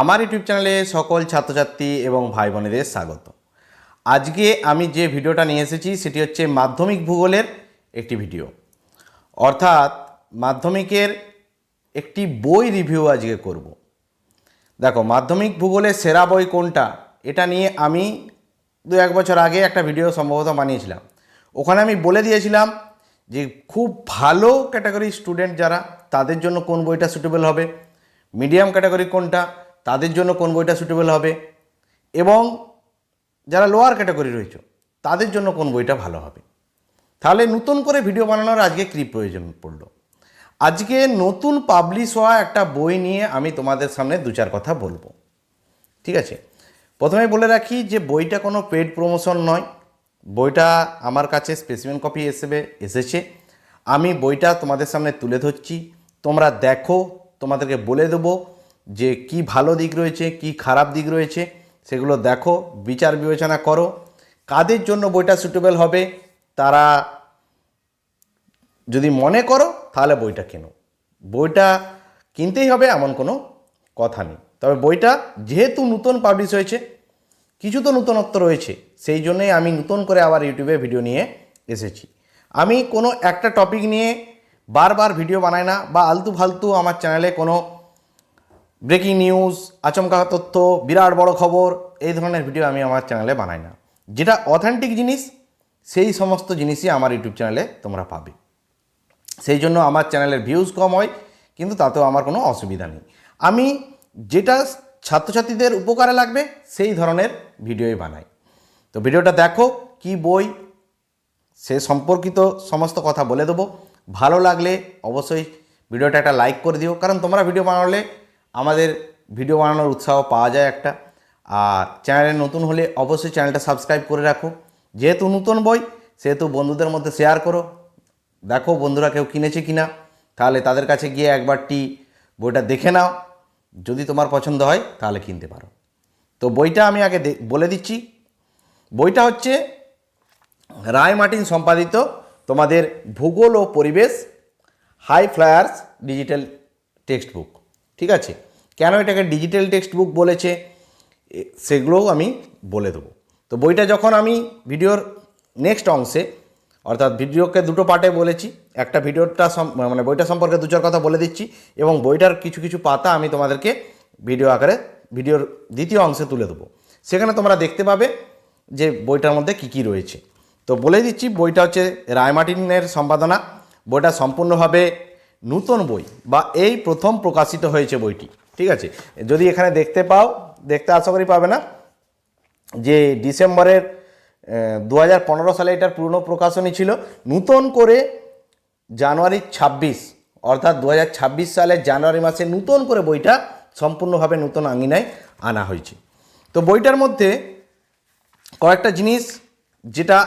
আমার ইউটিউব চ্যানেলে সকল ছাত্রছাত্রী এবং ভাই বোনেদের স্বাগত। আজকে আমি যে ভিডিওটা নিয়ে এসেছি, সেটি হচ্ছে মাধ্যমিক ভূগোলের একটি ভিডিও। অর্থাৎ মাধ্যমিকের একটি বই রিভিউ আজকে করব। দেখো, মাধ্যমিক ভূগোলের সেরা বই কোনটা, এটা নিয়ে আমি দু এক বছর আগে একটা ভিডিও সম্ভবত বানিয়েছিলাম। ওখানে আমি বলে দিয়েছিলাম যে খুব ভালো ক্যাটাগরি স্টুডেন্ট যারা, তাদের জন্য কোন বইটা সুটেবল হবে, মিডিয়াম ক্যাটাগরি কোনটা তাদের জন্য কোন বইটা সুটেবল হবে? এবং যারা লোয়ার ক্যাটাগরি রয়েছে, তাদের জন্য কোন বইটা ভালো হবে? তাহলে নতুন করে ভিডিও বানানোর আজকে কী প্রয়োজন পড়ল? আজকে নতুন পাবলিশ হওয়া একটা বই নিয়ে আমি তোমাদের সামনে দু চার কথা বলব। ঠিক আছে? প্রথমে বলে রাখি যে বইটা কোনো পেড প্রমোশন নয়। বইটা আমার কাছে স্পেসিমেন কপি হিসেবে এসেছে। আমি বইটা তোমাদের সামনে তুলে ধরছি। তোমরা দেখো, তোমাদেরকে বলে দেবো। যে কি ভালো দিক রয়েছে, কি খারাপ দিক রয়েছে, সেগুলো দেখো, বিচার বিবেচনা করো। কাদের জন্য বইটা সুটেবল হবে, তারা যদি মনে করো, তাহলে বইটা কেনো। বইটা কিনতেই হবে এমন কোনো কথা নেই। তবে বইটা যেহেতু নতুন পাবলিশ হয়েছে, কিছু তো নতুনত্ব রয়েছে, সেই জন্যই আমি নতুন করে আবার ইউটিউবে ভিডিও নিয়ে এসেছি। আমি কোনো একটা টপিক নিয়ে বারবার ভিডিও বানাই না বা আলতু ফালতু আমার চ্যানেলে কোনো ব্রেকিং নিউজ, আচমকা তথ্য, বিরাট বড় খবর, এই ধরনের ভিডিও আমি আমার চ্যানেলে বানাই না। যেটা অথেন্টিক জিনিস, সেই সমস্ত জিনিসই আমার ইউটিউব চ্যানেলে তোমরা পাবে। সেই জন্য আমার চ্যানেলের ভিউজ কম হয়, কিন্তু তাতেও আমার কোনো অসুবিধা নেই। আমি যেটা ছাত্রছাত্রীদের উপকারে লাগবে, সেই ধরনের ভিডিওই বানাই। তো ভিডিওটা দেখো, কি বই, সে সম্পর্কিত সমস্ত কথা বলে দেবো। ভালো লাগলে অবশ্যই ভিডিওটা একটা লাইক করে দিও, কারণ তোমরা ভিডিও বানালে আমাদের ভিডিও বানানোর উৎসাহ পাওয়া যায় একটা। আর চ্যানেলে নতুন হলে অবশ্যই চ্যানেলটা সাবস্ক্রাইব করে রাখো। যেহেতু নতুন বই, সেহেতু বন্ধুদের মধ্যে শেয়ার করো। দেখো বন্ধুরা কেউ কিনেছে কিনা, তাহলে তাদের কাছে গিয়ে একবারটি বইটা দেখে নাও। যদি তোমার পছন্দ হয়, তাহলে কিনতে পারো। তো বইটা আমি আগে বলে দিচ্ছি। বইটা হচ্ছে রায় মার্টিন সম্পাদিত তোমাদের ভূগোল ও পরিবেশ, high flyers digital text book ঠিক আছে? কেন এটাকে ডিজিটাল টেক্সট বুক বলেছে সেগুলোও আমি বলে দেবো। তো বইটা যখন আমি ভিডিওর নেক্সট অংশে, অর্থাৎ ভিডিওকে দুটো পার্টে বলেছি, একটা ভিডিওটা মানে বইটা সম্পর্কে দু চার কথা বলে দিচ্ছি, এবং বইটার কিছু কিছু পাতা আমি তোমাদেরকে ভিডিও আকারে, ভিডিওর দ্বিতীয় অংশে তুলে দেবো। সেখানে তোমরা দেখতে পাবে যে বইটার মধ্যে কী কী রয়েছে। তো বলে দিচ্ছি, বইটা হচ্ছে রায়মার্টিনের সম্পাদনা। বইটা সম্পূর্ণভাবে নূতন বই বা এই প্রথম প্রকাশিত হয়েছে বইটি। ঠিক আছে? যদি এখানে দেখতে পাও, দেখতে আশা করি পাবে না, যে ডিসেম্বরের দু হাজার পনেরো সালে এটার পুরনো প্রকাশনী ছিল। নূতন করে জানুয়ারি ছাব্বিশ, অর্থাৎ দু হাজার ছাব্বিশ সালের জানুয়ারি মাসে নূতন করে বইটা সম্পূর্ণভাবে নূতন আঙিনায় আনা হয়েছে। তো বইটার মধ্যে কয়েকটা জিনিস যেটা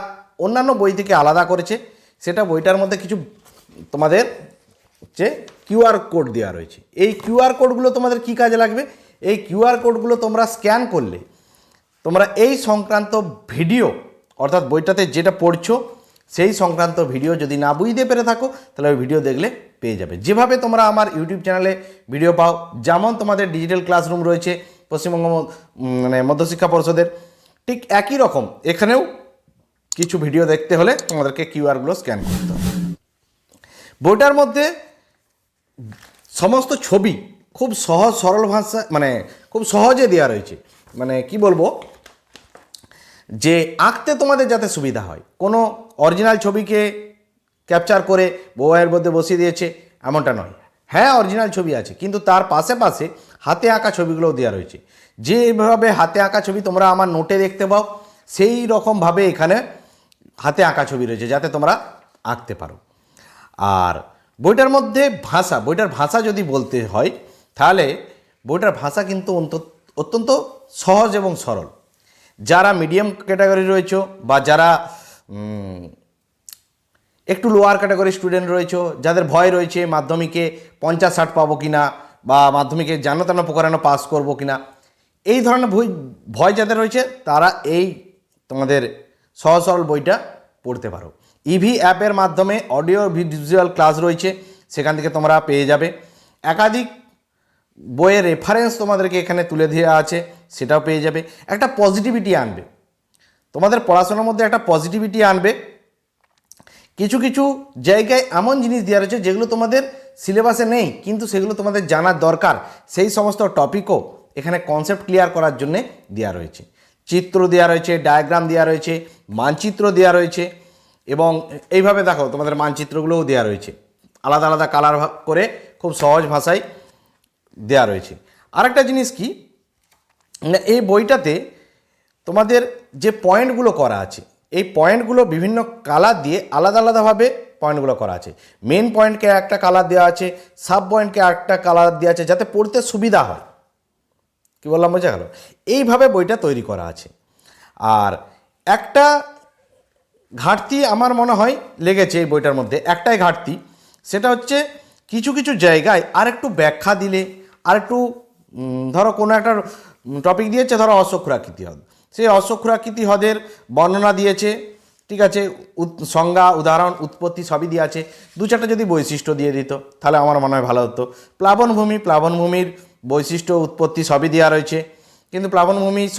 অন্যান্য বই থেকে আলাদা করেছে, সেটা বইটার মধ্যে কিছু তোমাদের হচ্ছে কিউআর কোড দেওয়া রয়েছে। এই কিউআর কোডগুলো তোমাদের কী কাজে লাগবে? এই কিউআর কোডগুলো তোমরা স্ক্যান করলে তোমরা এই সংক্রান্ত ভিডিও, অর্থাৎ বইটাতে যেটা পড়ছো, সেই সংক্রান্ত ভিডিও যদি না বুঝতে পেরে থাকো, তাহলে ওই ভিডিও দেখলে পেয়ে যাবে। যেভাবে তোমরা আমার ইউটিউব চ্যানেলে ভিডিও পাও, যেমন তোমাদের ডিজিটাল ক্লাসরুম রয়েছে, পশ্চিমবঙ্গ মানে মধ্যশিক্ষা পরিষদের, ঠিক একই রকম। এখানেও কিছু ভিডিও দেখতে হলে তোমাদেরকে কিউআরগুলো স্ক্যান করতে হবে। বইটার মধ্যে সমস্ত ছবি খুব সহজ, সরল ভাষা মানে খুব সহজে দেওয়া রয়েছে। মানে কি বলব? যে আঁকতে তোমাদের যাতে সুবিধা হয়। কোনো অরিজিনাল ছবিকে ক্যাপচার করে বইয়ের মধ্যে বসিয়ে দিয়েছে, এমনটা নয়। হ্যাঁ অরিজিনাল ছবি আছে, কিন্তু তার পাশে পাশে হাতে আঁকা ছবিগুলোও দেওয়া রয়েছে। যেভাবে হাতে আঁকা ছবি তোমরা আমার নোটে দেখতে পাও, সেই রকমভাবে এখানে হাতে আঁকা ছবি রয়েছে, যাতে তোমরা আঁকতে পারো। আর বইটার মধ্যে ভাষা, বইটার ভাষা যদি বলতে হয়, তাহলে বইটার ভাষা কিন্তু অত্যন্ত সহজ এবং সরল। যারা মিডিয়াম ক্যাটাগরি রয়েছে বা যারা একটু লোয়ার ক্যাটাগরি স্টুডেন্ট রয়েছে, যাদের ভয় রয়েছে মাধ্যমিকে পঞ্চাশ ষাট পাবো কিনা বা মাধ্যমিকে জানো তেন প্রকারানো পাস করব কিনা, এই ধরনের বই ভয় যাদের রয়েছে, তারা এই তোমাদের সহজ সরল বইটা পড়তে পারো। ইভি অ্যাপের মাধ্যমে অডিও ভিজুয়াল ক্লাস রয়েছে, সেখান থেকে তোমরা পেয়ে যাবে। একাধিক বইয়ের রেফারেন্স তোমাদেরকে এখানে তুলে দেওয়া আছে, সেটাও পেয়ে যাবে। একটা পজিটিভিটি আনবে। তোমাদের পড়াশোনার মধ্যে একটা পজিটিভিটি আনবে। কিছু কিছু জায়গায় এমন জিনিস দেওয়া রয়েছে, যেগুলো তোমাদের সিলেবাসে নেই, কিন্তু সেগুলো তোমাদের জানার দরকার। সেই সমস্ত টপিকও এখানে কনসেপ্ট ক্লিয়ার করার জন্যে দেওয়া রয়েছে। চিত্র দেওয়া রয়েছে ডায়াগ্রাম দেওয়া রয়েছে, মানচিত্র দেওয়া রয়েছে। এবং এইভাবে দেখো, তোমাদের মানচিত্রগুলোও দেওয়া রয়েছে। আলাদা আলাদা কালার করে খুব সহজ ভাষায় দেওয়া রয়েছে। আরেকটা জিনিস কি? না এই বইটাতে তোমাদের যে পয়েন্টগুলো করা আছে, এই পয়েন্টগুলো বিভিন্ন কালার দিয়ে আলাদা আলাদাভাবে পয়েন্টগুলো করা আছে। মেন পয়েন্টকে একটা কালার দেওয়া আছে সাব পয়েন্টকে একটা কালার দেওয়া আছে, যাতে পড়তে সুবিধা হয়। কী বললাম, বোঝা গেল? এইভাবে বইটা তৈরি করা আছে। আর একটা ঘাটতি আমার মনে হয় লেগেছে এই বইটার মধ্যে। একটাই ঘাটতি, সেটা হচ্ছে কিছু কিছু জায়গায় আর একটু ব্যাখ্যা দিলে আর একটু ধরো কোনো একটা টপিক দিয়েছে, ধরো অশ্বক্ষুরাকৃতি হ্রদ। সেই অশ্বক্ষুরাকৃতি হ্রদের বর্ণনা দিয়েছে, ঠিক আছে সংজ্ঞা, উদাহরণ, উৎপত্তি সবই দিয়ে আছে দু চারটা যদি বৈশিষ্ট্য দিয়ে দিত, তাহলে আমার মনে হয় ভালো হতো। প্লাবনভূমি প্লাবনভূমির বৈশিষ্ট্য, উৎপত্তি সবই দেওয়া রয়েছে। কিন্তু প্লাবনভূমি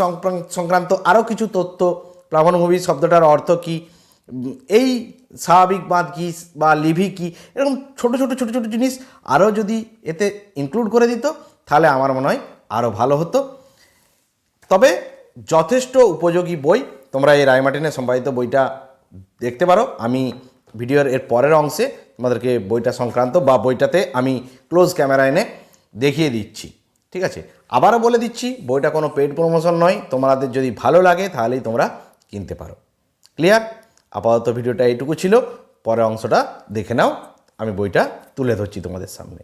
সংক্রান্ত- আরও কিছু তথ্য প্লাবনভূমি শব্দটার অর্থ কী? এই স্বাভাবিক বাঁধ কী বা লিভি কী, এরকম ছোট ছোট ছোট ছোট জিনিস আরও যদি এতে ইনক্লুড করে দিত, তাহলে আমার মনে হয় আরও ভালো হতো। তবে যথেষ্ট উপযোগী বই, তোমরা এই রায়মার্টিনের সম্পাদিত বইটা দেখতে পারো। আমি ভিডিওর এর পরের অংশে তোমাদেরকে বইটা সংক্রান্ত বা বইটাতে আমি ক্লোজ ক্যামেরা এনে দেখিয়ে দিচ্ছি। ঠিক আছে? আবারও বলে দিচ্ছি, বইটা কোনো পেড প্রমোশন নয়। তোমাদের যদি ভালো লাগে, তাহলেই তোমরা কিনতে পারো। ক্লিয়ার আপাতত ভিডিওটা এইটুকু ছিল। পরের অংশটা দেখে নাও। আমি বইটা তুলে ধরছি তোমাদের সামনে।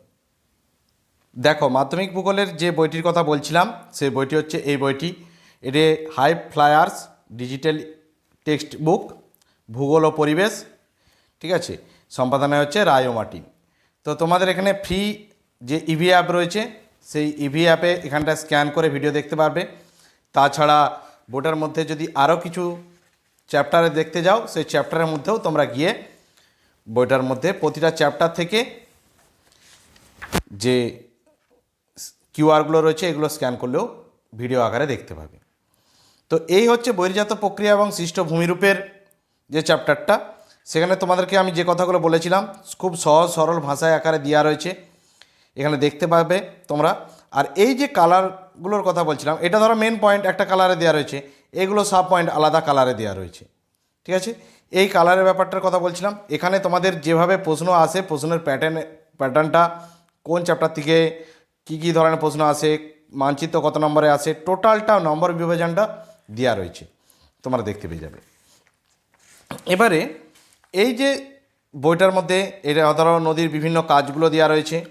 দেখো, মাধ্যমিক ভূগোলের যে বইটির কথা বলছিলাম, সেই বইটি হচ্ছে এই বইটি। এটি high flyers digital text book ভূগোল ও পরিবেশ, ঠিক আছে? সম্পাদনায় হচ্ছে রায় ও মার্টিন তো তোমাদের এখানে ফ্রি যে ইভি অ্যাপ রয়েছে, সেই ইভি অ্যাপে এখানটা স্ক্যান করে ভিডিও দেখতে পারবে। তাছাড়া বোটার মধ্যে যদি আরও কিছু চ্যাপ্টারে দেখতে যাও, সেই চ্যাপ্টারের মধ্যেও তোমরা গিয়ে বইটার মধ্যে প্রতিটা চ্যাপ্টার থেকে যে কিউআরগুলো রয়েছে, এগুলো স্ক্যান করলেও ভিডিও আকারে দেখতে পাবে। তো এই হচ্ছে বহির্জাত প্রক্রিয়া এবং সৃষ্ট ভূমিরূপের যে চ্যাপ্টারটা, সেখানে তোমাদেরকে আমি যে কথাগুলো বলেছিলাম, খুব সহজ সরল ভাষায় আকারে দেওয়া রয়েছে, এখানে দেখতে পাবে তোমরা। আর এই যে কালারগুলোর কথা বলছিলাম, এটা ধরো মেন পয়েন্ট একটা কালারে দেওয়া রয়েছে। এগুলো সাব পয়েন্ট আলাদা কালারে দেওয়া রয়েছে। ঠিক আছে? এই কালারের ব্যাপারটার কথা বলছিলাম। এখানে তোমাদের যেভাবে প্রশ্ন আসে, প্রশ্নের প্যাটার্ন প্যাটার্নটা কোন চ্যাপ্টার থেকে কী কী ধরনের প্রশ্ন আসে, মানচিত্র কত নম্বরে আসে টোটালটা নম্বর বিভাজনটা দেওয়া রয়েছে। তোমরা দেখতে পেয়ে যাবে। এবারে এই যে বইটার মধ্যে, এটা ধরো নদীর বিভিন্ন কাজগুলো দেওয়া রয়েছে।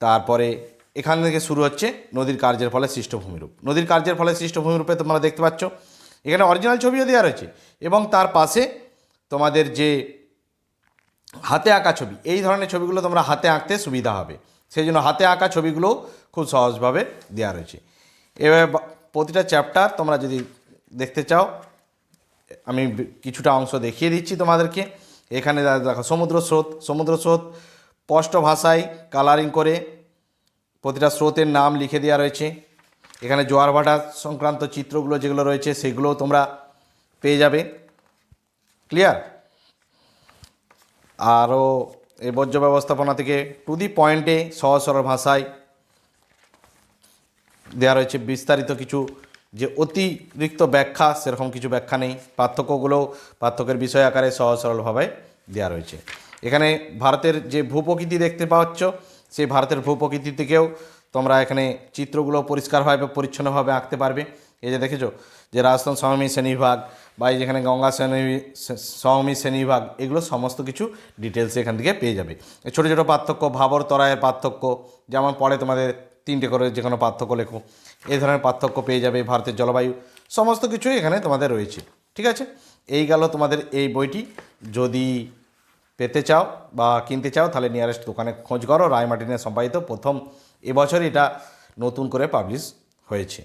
তারপরে এখান থেকে শুরু হচ্ছে নদীর কার্যের ফলে সৃষ্ট ভূমিরূপ নদীর কার্যের ফলে সৃষ্ট ভূমিরূপে তোমরা দেখতে পাচ্ছ, এখানে অরিজিনাল ছবিও দেওয়া রয়েছে এবং তার পাশে তোমাদের যে হাতে আঁকা ছবি, এই ধরনের ছবিগুলো তোমরা হাতে আঁকতে সুবিধা হবে। সেই জন্য হাতে আঁকা ছবিগুলো খুব সহজভাবে দেওয়া রয়েছে। এবার প্রতিটা চ্যাপ্টার তোমরা যদি দেখতে চাও, আমি কিছুটা অংশ দেখিয়ে দিচ্ছি তোমাদেরকে। এখানে দেখো সমুদ্র স্রোত সমুদ্র স্রোত স্পষ্ট ভাষায় কালারিং করে প্রতিটা স্রোতের নাম লিখে দেওয়া রয়েছে। এখানে জোয়ার ভাটা সংক্রান্ত চিত্রগুলো যেগুলো রয়েছে, সেগুলোও তোমরা পেয়ে যাবে। ক্লিয়ার আরও এই বর্জ্য ব্যবস্থাপনা থেকে টু দি পয়েন্টে সহজ সরল ভাষায় দেওয়া রয়েছে বিস্তারিত কিছু যে অতিরিক্ত ব্যাখ্যা, সেরকম কিছু ব্যাখ্যা নেই। পার্থক্যগুলো পার্থক্যের বিষয় আকারে সহজ সরলভাবে দেওয়া রয়েছে। এখানে ভারতের যে ভূপ্রকৃতি দেখতে পাচ্ছ সেই ভারতের ভূপ্রকৃতি থেকেও তোমরা এখানে চিত্রগুলো পরিষ্কারভাবে, পরিচ্ছন্নভাবে আঁকতে পারবে। এই যে দেখেছ? যে রাজস্থান সমভূমি শ্রেণীবিভাগ বা এই যেখানে গঙ্গা শ্রেণি সমভূমি শ্রেণীবিভাগ এগুলো সমস্ত কিছু ডিটেলস এখান থেকে পেয়ে যাবে। ছোটো ছোটো পার্থক্য, ভাবর তরায়ের পার্থক্য, যেমন পরে তোমাদের তিনটে করে যে কোনো পার্থক্য লেখো এই ধরনের পার্থক্য পেয়ে যাবে ভারতের জলবায়ু। সমস্ত কিছুই এখানে তোমাদের রয়েছে, ঠিক আছে? এই গেল তোমাদের এই বইটি। যদি পেতে চাও বা কিনতে চাও, তাহলে নিয়ারেস্ট দোকানে খোঁজ করো। রায় মার্টিনের সম্পাদিত প্রথম এবছর এটা নতুন করে পাবলিশ হয়েছে।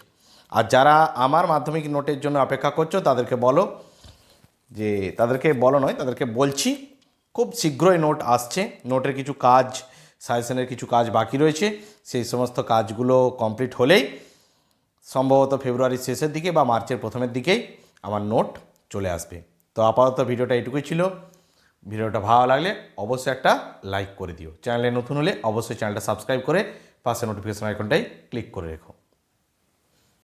আর যারা আমার মাধ্যমিক নোটের জন্য অপেক্ষা করছ, তাদেরকে বলো যে, তাদেরকে বলো নয়, তাদেরকে বলছি, খুব শীঘ্রই নোট আসছে। নোটের কিছু কাজ সাজেশনের কিছু কাজ বাকি রয়েছে। সেই সমস্ত কাজগুলো কমপ্লিট হলেই সম্ভবত ফেব্রুয়ারির শেষের দিকে বা মার্চের প্রথমের দিকেই আমার নোট চলে আসবে। তো আপাতত ভিডিওটা এটুকুই ছিল। ভিডিওটা ভালো লাগলে অবশ্যই একটা লাইক করে দিও। চ্যানেলে নতুন হলে অবশ্যই চ্যানেলটা সাবস্ক্রাইব করে পাশে নোটিফিকেশন আইকনটাই ক্লিক করে রেখো।